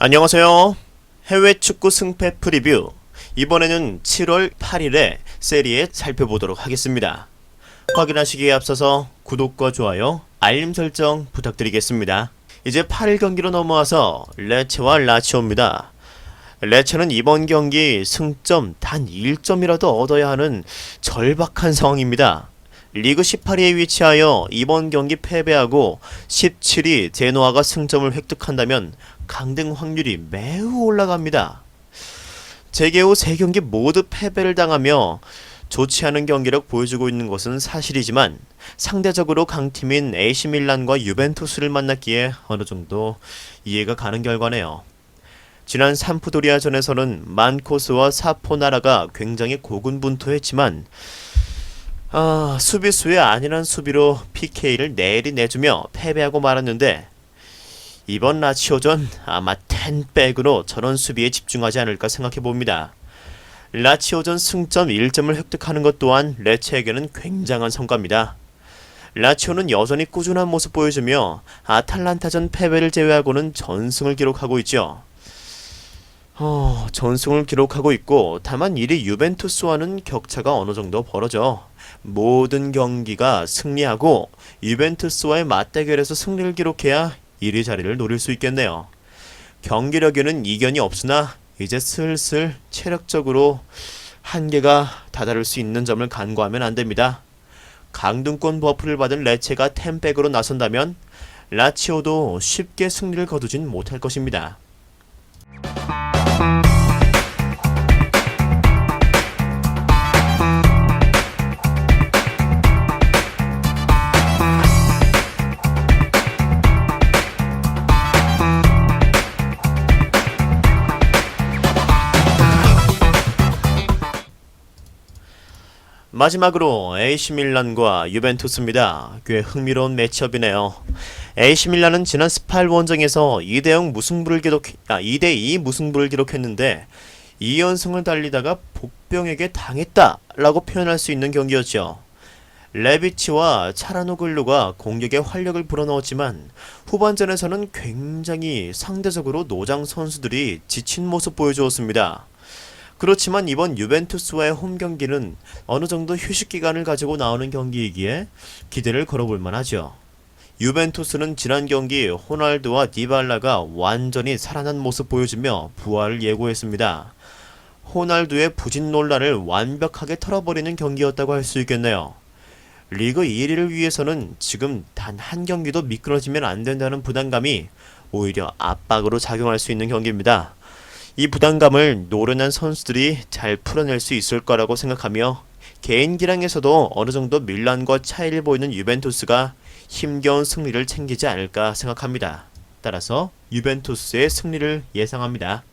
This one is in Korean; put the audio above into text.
안녕하세요. 해외 축구 승패 프리뷰. 이번에는 7월 8일에 세리에 살펴보도록 하겠습니다. 확인하시기에 앞서서 구독과 좋아요, 알림 설정 부탁드리겠습니다. 이제 8일 경기로 넘어와서 레체와 라치오입니다. 레체는 이번 경기 승점 단 1점이라도 얻어야 하는 절박한 상황입니다. 리그 18위에 위치하여 이번 경기 패배하고 17위 제노아가 승점을 획득한다면 강등 확률이 매우 올라갑니다. 재개 후 3경기 모두 패배를 당하며 좋지 않은 경기력 보여주고 있는 것은 사실이지만 상대적으로 강팀인 AC 밀란과 유벤투스를 만났기에 어느 정도 이해가 가는 결과네요. 지난 삼프도리아전에서는 만코스와 사포나라가 굉장히 고군분투했지만 아, 수비수의 안일한 수비로 PK를 내리 내주며 패배하고 말았는데 이번 라치오전 아마 텐백으로 저런 수비에 집중하지 않을까 생각해 봅니다. 라치오전 승점 1점을 획득하는 것 또한 레체에게는 굉장한 성과입니다. 라치오는 여전히 꾸준한 모습 보여주며 아탈란타전 패배를 제외하고는 전승을 기록하고 있죠. 어, 전승을 기록하고 있고 다만 1위 유벤투스와는 격차가 어느 정도 벌어져 모든 경기가 승리하고 유벤투스와의 맞대결에서 승리를 기록해야 1위 자리를 노릴 수 있겠네요. 경기력에는 이견이 없으나 이제 슬슬 체력적으로 한계가 다다를 수 있는 점을 간과하면 안 됩니다. 강등권 버프를 받은 레체가 템백으로 나선다면 라치오도 쉽게 승리를 거두진 못할 것입니다. 마지막으로 AC 밀란과 유벤투스입니다. 꽤 흥미로운 매치업이네요. AC 밀란은 지난 스팔 원정에서 2대 0 무승부를 기록 아 2대 2 무승부를 기록했는데 2연승을 달리다가 복병에게 당했다라고 표현할 수 있는 경기였죠. 레비치와 차라노글루가 공격에 활력을 불어넣었지만 후반전에서는 굉장히 상대적으로 노장 선수들이 지친 모습 보여주었습니다. 그렇지만 이번 유벤투스와의 홈 경기는 어느 정도 휴식 기간을 가지고 나오는 경기이기에 기대를 걸어볼 만하죠. 유벤투스는 지난 경기 호날두와 디발라가 완전히 살아난 모습 보여주며 부활을 예고했습니다. 호날두의 부진 논란을 완벽하게 털어버리는 경기였다고 할 수 있겠네요. 리그 1위를 위해서는 지금 단 한 경기도 미끄러지면 안 된다는 부담감이 오히려 압박으로 작용할 수 있는 경기입니다. 이 부담감을 노련한 선수들이 잘 풀어낼 수 있을 거라고 생각하며 개인 기량에서도 어느 정도 밀란과 차이를 보이는 유벤투스가 힘겨운 승리를 챙기지 않을까 생각합니다. 따라서 유벤투스의 승리를 예상합니다.